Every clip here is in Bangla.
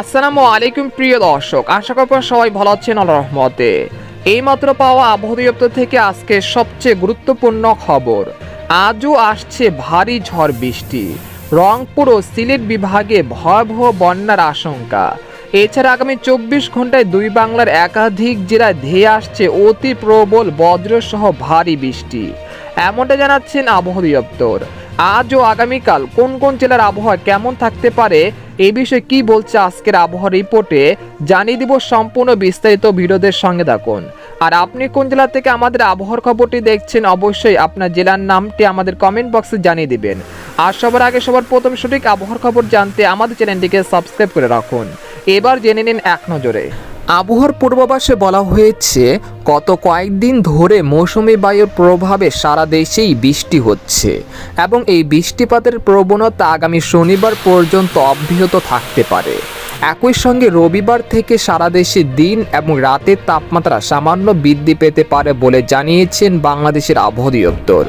আসসালামু আলাইকুম, প্রিয় দর্শক। আশা করি আপনারা সবাই ভালো আছেন আল্লাহ রহমতে। এইমাত্র পাওয়া আবহাওয়া দপ্তর থেকে আজকে সবচেয়ে গুরুত্বপূর্ণ খবর। আজও আসছে ভারী ঝড় বৃষ্টি। রংপুর ও সিলেট বিভাগে ভয়াবহ বন্যার আশঙ্কা। এছাড়া আগামী চব্বিশ ঘন্টায় দুই বাংলার একাধিক জেলায় ধেয়ে আসছে অতি প্রবল বজ্রসহ ভারী বৃষ্টি। এমনটা জানাচ্ছেন আবহাওয়া দপ্তর আজ ও আগামীকাল কোন কোন জেলার আবহাওয়া কেমন থাকতে পারে এই বিষয়ে কি বলছে আজকের আবহাওয়া রিপোর্টে, জানিয়ে দিব সম্পূর্ণ বিস্তারিত ভিডিওদের সঙ্গে থাকুন। আর আপনি কোন জেলা থেকে আমাদের আবহাওয়ার খবরটি দেখছেন, অবশ্যই আপনার জেলার নামটি আমাদের কমেন্ট বক্সে জানিয়ে দিবেন। আর সবার আগে সবার প্রথম সঠিক আবহাওয়ার খবর জানতে আমাদের চ্যানেলটিকে সাবস্ক্রাইব করে রাখুন। এবার জেনে নিন এক নজরে। আবহাওয়ার পূর্বাভাসে বলা হয়েছে, গত কয়েকদিন ধরে মৌসুমি বায়ুর প্রভাবে সারা দেশেই বৃষ্টি হচ্ছে এবং এই বৃষ্টিপাতের প্রবণতা আগামী শনিবার পর্যন্ত অব্যাহত থাকতে পারে। একই সঙ্গে রবিবার থেকে সারা দেশে দিন এবং রাতের তাপমাত্রা সামান্য বৃদ্ধি পেতে পারে বলে জানিয়েছেন বাংলাদেশের আবহাওয়া দপ্তর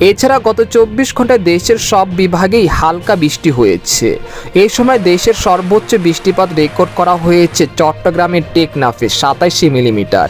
এছাড়া গত চব্বিশ ঘন্টায় দেশের সব বিভাগেই হালকা বৃষ্টি হয়েছে। এই সময় দেশের সর্বোচ্চ বৃষ্টিপাত রেকর্ড করা হয়েছে চট্টগ্রামের টেকনাফে সাতাশি মিলিমিটার।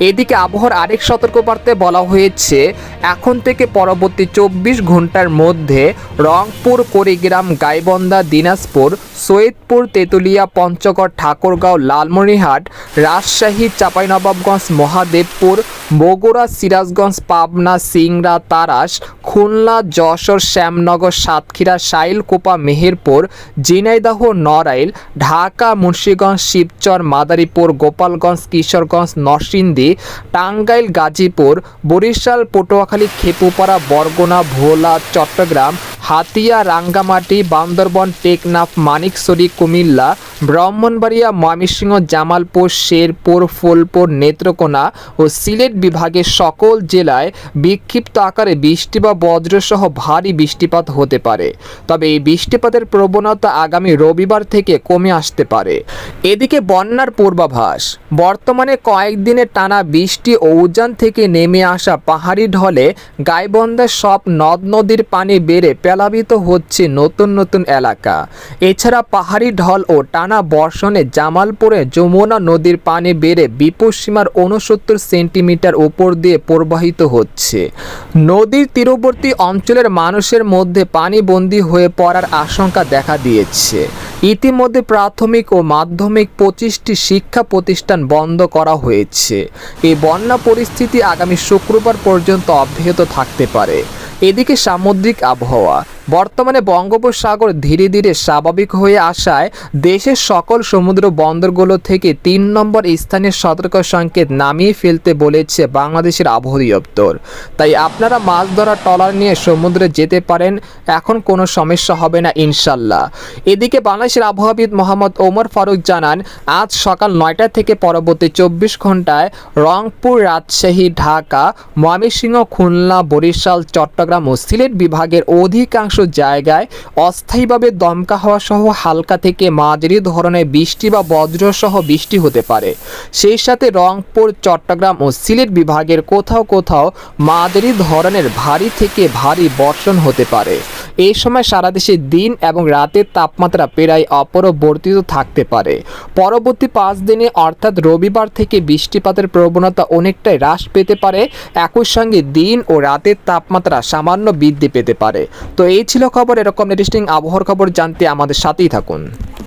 এদিকে আবহাওয়ার আরেক সতর্কবার্তায় বলা হয়েছে, এখন থেকে পরবর্তী চব্বিশ ঘণ্টার মধ্যে রংপুর, কুড়িগ্রাম গাইবন্দা দিনাজপুর, সৈয়দপুর, তেঁতুলিয়া পঞ্চগড় ঠাকুরগাঁও লালমনিরহাট, রাজশাহী, চাঁপাইনবাবগঞ্জ, মহাদেবপুর, বগুড়া, সিরাজগঞ্জ, পাবনা, সিংড়া, তারাস, খুলনা, যশোর, শ্যামনগর, সাতক্ষীরা সাইলকোপা মেহেরপুর, ঝিনাইদহ, নড়াইল, ঢাকা, মুন্সিগঞ্জ, শিবচর, মাদারীপুর, গোপালগঞ্জ, কিশোরগঞ্জ, নরসিংদী, টাঙ্গাইল, গাজীপুর, বরিশাল, পটুয়াখালী, খেপুপাড়া, বরগুনা, ভোলা, চট্টগ্রাম, হাতিয়া, রাঙ্গামাটি, বান্দরবন, টেকনাফ মানিকছড়ি কুমিল্লা ব্রাহ্মণবাড়িয়া, ময়মনসিংহ, জামালপুর, শেরপুর, ফুলপুর, নেত্রকোনা ও সিলেট বিভাগের সকল জেলায় বিক্ষিপ্ত আকারে বৃষ্টি বা বজ্রসহ ভারী বৃষ্টিপাত হতে পারে। তবে এই বৃষ্টিপাতের প্রবণতা আগামী রবিবার থেকে কমে আসতে পারে। এদিকে বন্যার পূর্বাভাস, বর্তমানে কয়েকদিনে টানা বৃষ্টি ও উজান থেকে নেমে আসা পাহাড়ি ঢলে গাইবন্ধার সব নদ নদীর পানি বেড়ে প্লাবিত হচ্ছে নতুন নতুন এলাকা। এছাড়া পাহাড়ি ঢল ও টানা বর্ষণে জামালপুরে যমুনা নদীর পানি বেড়ে বিপদসীমার উনসত্তর সেন্টিমিটার উপর দিয়ে প্রবাহিত হচ্ছে। নদীর তীরবর্তী অঞ্চলের মানুষের মধ্যে পানি পানিবন্দী হয়ে পড়ার আশঙ্কা দেখা দিয়েছে। ইতিমধ্যে প্রাথমিক ও মাধ্যমিক পঁচিশটি শিক্ষা প্রতিষ্ঠান বন্ধ করা হয়েছে। এই বন্যা পরিস্থিতি আগামী শুক্রবার পর্যন্ত অব্যাহত থাকতে পারে। এদিকে সামুদ্রিক আবহাওয়া। বর্তমানে বঙ্গোপসাগর ধীরে ধীরে স্বাভাবিক হয়ে আসায় দেশের সকল সমুদ্র বন্দরগুলো থেকে তিন নম্বর স্থানের সতর্ক সংকেত নামিয়ে ফেলতে বলেছে বাংলাদেশের আবহাওয়া দপ্তর। তাই আপনারা মাছ ধরা ট্রলার নিয়ে সমুদ্রে যেতে পারেন, এখন কোনো সমস্যা হবে না, ইনশাল্লাহ। এদিকে বাংলাদেশের আবহাওয়াবিদ মোহাম্মদ ওমর ফারুক জানান, আজ সকাল নয়টা থেকে পরবর্তী চব্বিশ ঘন্টায় রংপুর, রাজশাহী, ঢাকা, ময়মনসিংহ, খুলনা, বরিশাল, চট্টগ্রাম ও সিলেট বিভাগের অধিকাংশ জায়গায় অস্থায়ীভাবে দমকা হওয়া সহ হালকা থেকে মাঝারি ধরনের বৃষ্টি বা বজ্রসহ বৃষ্টি হতে পারে। সেই সাথে রংপুর, চট্টগ্রাম ও সিলেট বিভাগের কোথাও কোথাও মাঝারি ধরনের ভারী থেকে ভারী বর্ষণ হতে পারে। এই সময় সারা দেশে দিন এবং রাতের তাপমাত্রা প্রায় অপরবর্তিত থাকতে পারে। পরবর্তী পাঁচ দিনে অর্থাৎ রবিবার থেকে বৃষ্টিপাতের প্রবণতা অনেকটাই হ্রাস পেতে পারে। একই সঙ্গে দিন ও রাতের তাপমাত্রা সামান্য বৃদ্ধি পেতে পারে। তো এই ছিল খবর, এরকম ইন্টারেস্টিং আবহাওয়ার খবর জানতে আমাদের সাথেই থাকুন।